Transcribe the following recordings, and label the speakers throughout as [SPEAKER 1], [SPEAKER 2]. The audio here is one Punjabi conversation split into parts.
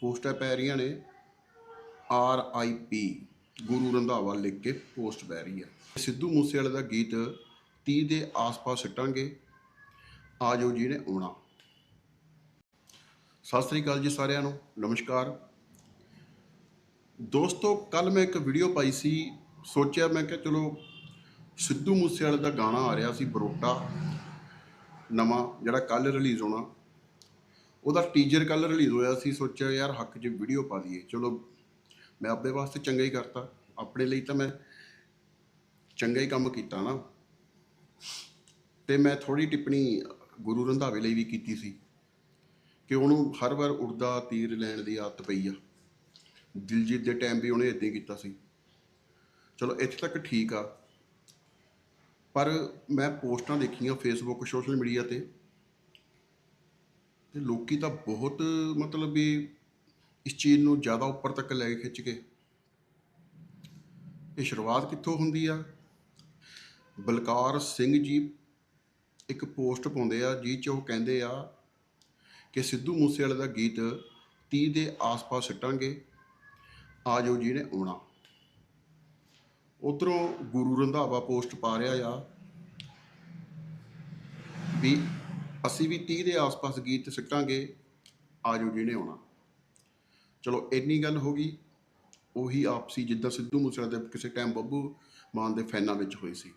[SPEAKER 1] ਪੋਸਟਾਂ ਪੈ ਰਹੀਆਂ ਨੇ। ਆਰ ਆਈ ਪੀ ਗੁਰੂ ਰੰਧਾਵਾ ਲਿਖ ਕੇ ਪੋਸਟ ਪੈ ਰਹੀ ਹੈ। ਸਿੱਧੂ ਮੂਸੇਵਾਲੇ ਦਾ ਗੀਤ 30 ਦੇ ਆਸ-ਪਾਸ ਸਿੱਟਾਂਗੇ। ਆਜੋ ਜੀ ਨੇ ਆਉਣਾ। ਸਤਿ ਸ੍ਰੀ ਅਕਾਲ ਜੀ ਸਾਰਿਆਂ ਨੂੰ, ਨਮਸਕਾਰ। ਦੋਸਤੋ ਕੱਲ ਮੈਂ ਇੱਕ ਵੀਡੀਓ ਪਾਈ ਸੀ। ਸੋਚਿਆ, ਮੈਂ ਕਿ ਚਲੋ, ਸਿੱਧੂ ਮੂਸੇਵਾਲੇ ਦਾ ਗਾਣਾ ਆ ਰਿਹਾ ਸੀ, ਬਰੋਟਾ। ਨਵਾਂ, ਜਿਹੜਾ ਕੱਲ ਰਿਲੀਜ਼ ਹੋਣਾ। ਉਹਦਾ ਟੀਜ਼ਰ ਕੱਲ ਰਿਲੀਜ਼ ਹੋਇਆ ਸੀ, ਸੋਚਿਆ ਯਾਰ ਹੱਕ 'ਚ ਵੀਡੀਓ ਪਾ ਦਈਏ ਚਲੋ, ਮੈਂ ਆਪਣੇ ਵਾਸਤੇ ਚੰਗਾ ਹੀ ਕਰਤਾ। ਆਪਣੇ ਲਈ ਤਾਂ ਮੈਂ ਚੰਗਾ ਹੀ ਕੰਮ ਕੀਤਾ ਨਾ। ਤੇ ਮੈਂ ਥੋੜੀ ਟਿੱਪਣੀ ਗੁਰੂ ਰੰਧਾਵੇ ਲਈ ਵੀ ਕੀਤੀ ਸੀ ਕਿ ਉਹਨੂੰ ਹਰ ਵਾਰ ਉੜਦਾ, ਤੀਰ ਲੈਣ ਦੀ ਆਦਤ ਪਈ ਆ। ਦਿਲਜੀਤ ਦੇ ਟਾਈਮ ਵੀ ਉਹਨੇ ਇਦਾਂ ਹੀ ਕੀਤਾ ਸੀ। ਚਲੋ, ਇੱਥੇ ਤੱਕ ਠੀਕ ਆ। ਪਰ ਮੈਂ ਪੋਸਟਾਂ ਦੇਖੀਆਂ ਫੇਸਬੁੱਕ ਸੋਸ਼ਲ ਮੀਡੀਆ ਤੇ। ਤੇ ਲੋਕੀ ਤਾਂ ਬਹੁਤ, ਮਤਲਬ ਵੀ ਇਸ ਚੀਜ਼ ਨੂੰ ਜ਼ਿਆਦਾ ਉੱਪਰ ਤੱਕ ਲੈ ਕੇ ਖਿੱਚ ਕੇ। ਇਹ ਸ਼ੁਰੂਆਤ ਕਿੱਥੋਂ ਹੁੰਦੀ ਆ? ਬਲਕਾਰ ਸਿੰਘ ਜੀ ਇੱਕ ਪੋਸਟ ਪਾਉਂਦੇ ਆ, ਜਿਹ ਚ ਉਹ ਕਹਿੰਦੇ ਆ ਕਿ ਸਿੱਧੂ ਮੂਸੇਵਾਲੇ ਦਾ ਗੀਤ 30 ਦੇ ਆਸ-ਪਾਸ ਸਿੱਟਾਂਗੇ ਆਜੋ ਜੀ ਨੇ ਆਉਣਾ। ਉਧਰੋਂ ਗੁਰੂ ਰੰਧਾਵਾ ਪੋਸਟ ਪਾ ਰਿਹਾ ਆ ਵੀ ਅਸੀਂ ਵੀ 30 ਦੇ ਆਸ-ਪਾਸ ਗੀਤ ਸਿੱਟਾਂਗੇ, ਆਜੋ ਜੀ ਨੇ ਆਉਣਾ। ਚਲੋ, ਇੰਨੀ ਗੱਲ ਹੋ ਗਈ। ਉਹੀ ਆਪਸੀ ਜਿੱਦਾਂ ਸਿੱਧੂ ਮੂਸੇਵਾਲੇ ਦੇ ਕਿਸੇ ਟਾਈਮ ਬੱਬੂ ਮਾਨ ਦੇ ਫੈਨਾਂ ਵਿੱਚ ਹੋਈ ਸੀ।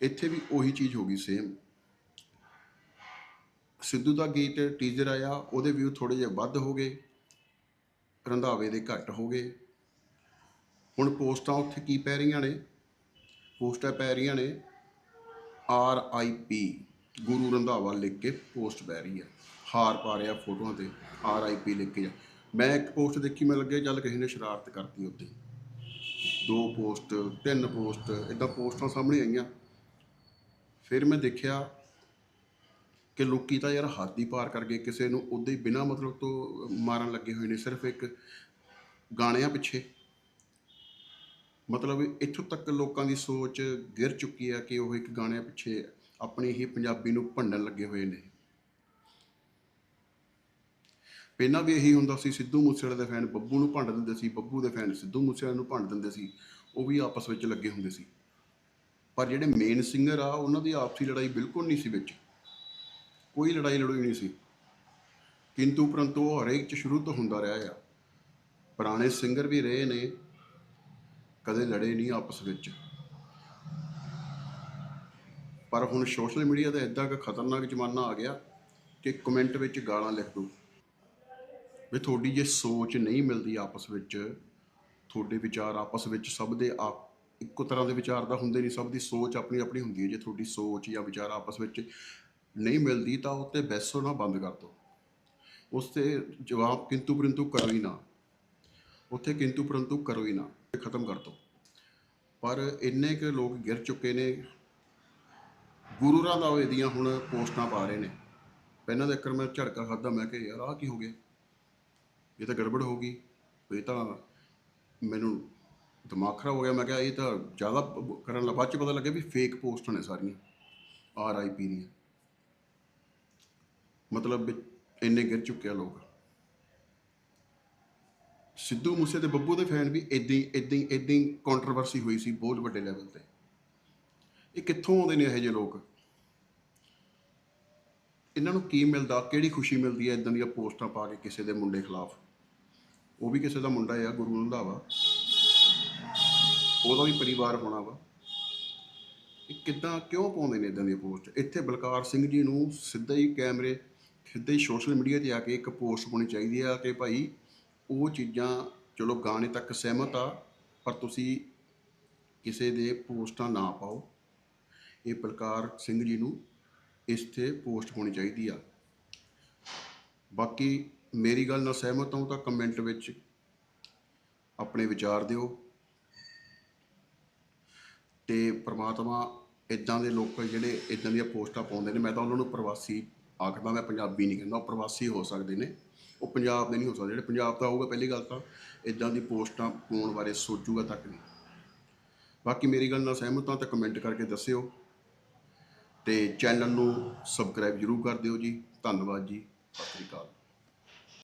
[SPEAKER 1] ਇੱਥੇ ਵੀ ਉਹੀ ਚੀਜ਼ ਹੋ ਗਈ ਸੇਮ ਸਿੱਧੂ ਦਾ ਗੀਤ ਟੀਜ਼ਰ ਆਇਆ, ਉਹਦੇ ਵਿਊ ਥੋੜੇ ਜਿਹਾ ਵੱਧ ਹੋ ਗਏ। ਰੰਧਾਵੇ ਦੇ ਘੱਟ ਹੋ ਗਏ। ਹੁਣ ਪੋਸਟਾਂ ਉੱਥੇ ਕੀ ਪੈ ਰਹੀਆਂ ਨੇ? ਪੋਸਟਾਂ ਪੈ ਰਹੀਆਂ ਨੇ ਆਰ ਆਈ ਪੀ ਗੁਰੂ ਰੰਧਾਵਾ ਲਿਖ ਕੇ ਪੋਸਟ ਪੈ ਰਹੀ ਹੈ। ਹਾਰ ਪਾ ਰਿਹਾ ਫੋਟੋਆਂ ਤੇ ਆਰ ਆਈ ਪੀ ਲਿਖ ਕੇ ਮੈਂ ਇੱਕ ਪੋਸਟ ਦੇਖੀ, ਮੈਂ ਲੱਗਿਆ ਚੱਲ ਕਿਸੇ ਨੇ ਸ਼ਰਾਰਤ ਕਰਤੀ ਉੱਤੇ ਦੋ ਪੋਸਟ, ਤਿੰਨ ਪੋਸਟ ਇਦਾਂ ਪੋਸਟਾਂ ਸਾਹਮਣੇ ਆਈਆਂ। ਫਿਰ ਮੈਂ ਦੇਖਿਆ ਕਿ ਲੋਕੀ ਤਾਂ ਯਾਰ ਹੱਦ ਹੀ ਪਾਰ ਕਰ ਗਏ। ਕਿਸੇ ਨੂੰ ਉਦਾਂ ਹੀ ਬਿਨਾਂ ਮਤਲਬ ਤੋਂ ਮਾਰਨ ਲੱਗੇ ਹੋਏ ਨੇ, ਸਿਰਫ ਇੱਕ ਗਾਣਿਆਂ ਪਿੱਛੇ। ਮਤਲਬ ਇੱਥੋਂ ਤੱਕ ਲੋਕਾਂ ਦੀ ਸੋਚ ਗਿਰ ਚੁੱਕੀ ਹੈ ਕਿ ਉਹ ਇੱਕ ਗਾਣਿਆਂ ਪਿੱਛੇ ਆਪਣੀ ਹੀ ਪੰਜਾਬੀ ਨੂੰ ਭੰਡਣ ਲੱਗੇ ਹੋਏ ਨੇ। ਪਹਿਲਾਂ ਵੀ ਇਹੀ ਹੁੰਦਾ ਸੀ, ਸਿੱਧੂ ਮੂਸੇਵਾਲੇ ਦੇ ਫੈਨ ਬੱਬੂ ਨੂੰ ਭੰਡ ਦਿੰਦੇ ਸੀ, ਬੱਬੂ ਦੇ ਫੈਨ ਸਿੱਧੂ ਮੂਸੇਵਾਲੇ ਨੂੰ ਭੰਡ ਦਿੰਦੇ ਸੀ, ਉਹ ਵੀ ਆਪਸ ਵਿੱਚ ਲੱਗੇ ਹੁੰਦੇ ਸੀ। ਪਰ ਜਿਹੜੇ ਮੇਨ ਸਿੰਗਰ ਆ, ਉਹਨਾਂ ਦੀ ਆਪਸੀ ਲੜਾਈ ਬਿਲਕੁਲ ਨਹੀਂ ਸੀ ਵਿੱਚ। ਕੋਈ ਲੜਾਈ ਲੜੋਈ ਨਹੀਂ ਸੀ। ਕਿੰਤੂ ਪਰੰਤੂ ਉਹ ਹਰੇਕ ਚ ਸ਼ੁਰੂ ਤੋਂ ਹੁੰਦਾ ਰਿਹਾ ਆ। ਪੁਰਾਣੇ ਸਿੰਗਰ ਵੀ ਰਹੇ ਨੇ, ਕਦੇ ਲੜੇ ਨਹੀਂ ਆਪਸ ਵਿੱਚ। ਪਰ ਹੁਣ ਸੋਸ਼ਲ ਮੀਡੀਆ ਦਾ ਇਦਾਂ ਦਾ ਖਤਰਨਾਕ ਜ਼ਮਾਨਾ ਆ ਗਿਆ ਕਿ ਕਮੈਂਟ ਵਿੱਚ ਗਾਲਾਂ ਲਿਖ ਦੋ ਵੀ ਤੁਹਾਡੀ ਜੇ ਸੋਚ ਨਹੀਂ ਮਿਲਦੀ ਆਪਸ ਵਿੱਚ, ਤੁਹਾਡੇ ਵਿਚਾਰ ਆਪਸ ਵਿੱਚ ਸਭ ਦੇ ਆਪ ਇੱਕੋ ਤਰ੍ਹਾਂ ਦੇ ਵਿਚਾਰ ਦਾ ਹੁੰਦੇ ਨਹੀਂ, ਸਭ ਦੀ ਸੋਚ ਆਪਣੀ ਆਪਣੀ ਹੁੰਦੀ ਹੈ। ਜੇ ਤੁਹਾਡੀ ਸੋਚ ਜਾਂ ਵਿਚਾਰ ਆਪਸ ਵਿੱਚ ਨਹੀਂ ਮਿਲਦੀ ਤਾਂ ਉੱਤੇ ਬੈਸੋ ਨਾ ਬੰਦ ਕਰ ਦਿਓ ਉਸ ਤੇ ਜਵਾਬ ਕਿੰਤੂ ਪਰੰਤੂ ਕਰੋ ਹੀ ਨਾ। ਉੱਥੇ ਕਿੰਤੂ ਪਰੰਤੂ ਕਰੋ ਹੀ ਨਾ ਇਹ ਖਤਮ ਕਰ ਦਿਓ ਪਰ ਇੰਨੇ ਕੁ ਲੋਕ ਗਿਰ ਚੁੱਕੇ ਨੇ ਗੁਰੂ ਰਾਮਦਾਸ ਦੀਆਂ ਹੁਣ ਪੋਸਟਾਂ ਪਾ ਰਹੇ ਨੇ। ਪਹਿਲਾਂ ਤਾਂ ਇੱਕ ਮੈਂ ਝੜਕਾ ਖਾਦਾ ਮੈਂ ਕਿ ਯਾਰ, ਆਹ ਕੀ ਹੋ ਗਿਆ? ਇਹ ਤਾਂ ਗੜਬੜ ਹੋ ਗਈ। ਇਹ ਤਾਂ ਮੈਨੂੰ ਦਿਮਾਗ ਖਰਾਬ ਹੋ ਗਿਆ। ਮੈਂ ਕਿਹਾ, ਇਹ ਤਾਂ ਜ਼ਿਆਦਾ ਕਰਨ ਲੱਗਾ ਬਾਅਦ ਚ ਪਤਾ ਲੱਗਿਆ ਵੀ ਫੇਕ ਪੋਸਟਾਂ ਨੇ ਸਾਰੀਆਂ ਆਰ ਆਈ ਪੀ ਦੀਆਂ। ਮਤਲਬ ਇੰਨੇ ਗਿਰ ਚੁੱਕੇ ਆ ਲੋਕ। ਸਿੱਧੂ ਮੂਸੇ ਤੇ ਬੱਬੂ ਦੇ ਫੈਨ ਵੀ ਇਦਾਂ ਹੀ ਇਦਾਂ ਹੀ ਇਦਾਂ ਹੀ ਕੰਟਰੋਵਰਸੀ ਹੋਈ ਸੀ, ਬਹੁਤ ਵੱਡੇ ਲੈਵਲ ਤੇ। ਇਹ ਕਿੱਥੋਂ ਆਉਂਦੇ ਨੇ ਇਹੋ ਜਿਹੇ ਲੋਕ? ਇਹਨਾਂ ਨੂੰ ਕੀ ਮਿਲਦਾ? ਕਿਹੜੀ ਖੁਸ਼ੀ ਮਿਲਦੀ ਹੈ ਇਦਾਂ ਦੀਆਂ ਪੋਸਟਾਂ ਪਾ ਕੇ ਕਿਸੇ ਦੇ ਮੁੰਡੇ ਖਿਲਾਫ? ਉਹ ਵੀ ਕਿਸੇ ਦਾ ਮੁੰਡਾ ਆ, ਗੁਰੂ ਰੰਧਾਵਾ ਉਹਦਾ ਵੀ ਪਰਿਵਾਰ ਹੋਣਾ ਵਾ। ਇਹ ਕਿੱਦਾਂ, ਕਿਉਂ ਪਾਉਂਦੇ ਨੇ ਇਦਾਂ ਦੀਆਂ ਪੋਸਟ? ਇੱਥੇ ਬਲਕਾਰ ਸਿੰਘ ਜੀ ਨੂੰ ਸਿੱਧਾ ਹੀ ਕੈਮਰੇ, ਸਿੱਧਾ ਹੀ ਸੋਸ਼ਲ ਮੀਡੀਆ ਤੇ ਆ ਕੇ ਇੱਕ ਪੋਸਟ ਪਾਉਣੀ ਚਾਹੀਦੀ ਆ ਕਿ ਭਾਈ ਉਹ ਚੀਜ਼ਾਂ, ਚਲੋ ਗਾਣੇ ਤੱਕ ਸਹਿਮਤ ਆ, ਪਰ ਤੁਸੀਂ ਕਿਸੇ ਦੇ ਪੋਸਟਾਂ ਨਾ ਪਾਓ। ਇਹ ਬਲਕਾਰ ਸਿੰਘ ਜੀ ਨੂੰ ਇਸ ਤੇ ਪੋਸਟ ਪਾਉਣੀ ਚਾਹੀਦੀ ਆ। ਬਾਕੀ ਮੇਰੀ ਗੱਲ ਨਾਲ ਸਹਿਮਤ ਹੋ ਤਾਂ ਕਮੈਂਟ ਵਿੱਚ ਆਪਣੇ ਵਿਚਾਰ ਦਿਓ। ਤੇ ਪ੍ਰਮਾਤਮਾ ਇਦਾਂ ਦੇ ਲੋਕ ਜਿਹੜੇ ਇਦਾਂ ਦੀਆਂ ਪੋਸਟਾਂ ਪਾਉਂਦੇ ਨੇ, ਮੈਂ ਤਾਂ ਉਹਨਾਂ ਨੂੰ ਪ੍ਰਵਾਸੀ ਆਖਦਾ, ਮੈਂ ਪੰਜਾਬੀ ਨਹੀਂ ਕਹਿੰਦਾ, ਉਹ ਪ੍ਰਵਾਸੀ ਹੋ ਸਕਦੇ ਨੇ। ਉਹ ਪੰਜਾਬ ਦੇ ਨਹੀਂ ਹੋ ਸਕਦੇ, ਜਿਹੜੇ ਪੰਜਾਬ ਦਾ ਹੋਊਗਾ, ਪਹਿਲੀ ਗੱਲ ਤਾਂ ਇਦਾਂ ਦੀ ਪੋਸਟਾਂ ਪਾਉਣ ਬਾਰੇ ਸੋਚੂਗਾ ਤੱਕ ਨਹੀਂ। ਬਾਕੀ ਮੇਰੀ ਗੱਲ ਨਾਲ ਸਹਿਮਤ ਹਾਂ, ਤਾਂ ਕਮੈਂਟ ਕਰਕੇ ਦੱਸਿਓ। ਤੇ ਚੈਨਲ ਨੂੰ ਸਬਸਕ੍ਰਾਈਬ ਜਰੂਰ ਕਰ ਦਿਓ ਜੀ। ਧੰਨਵਾਦ ਜੀ। ਸਤਿ ਸ਼੍ਰੀ ਅਕਾਲ।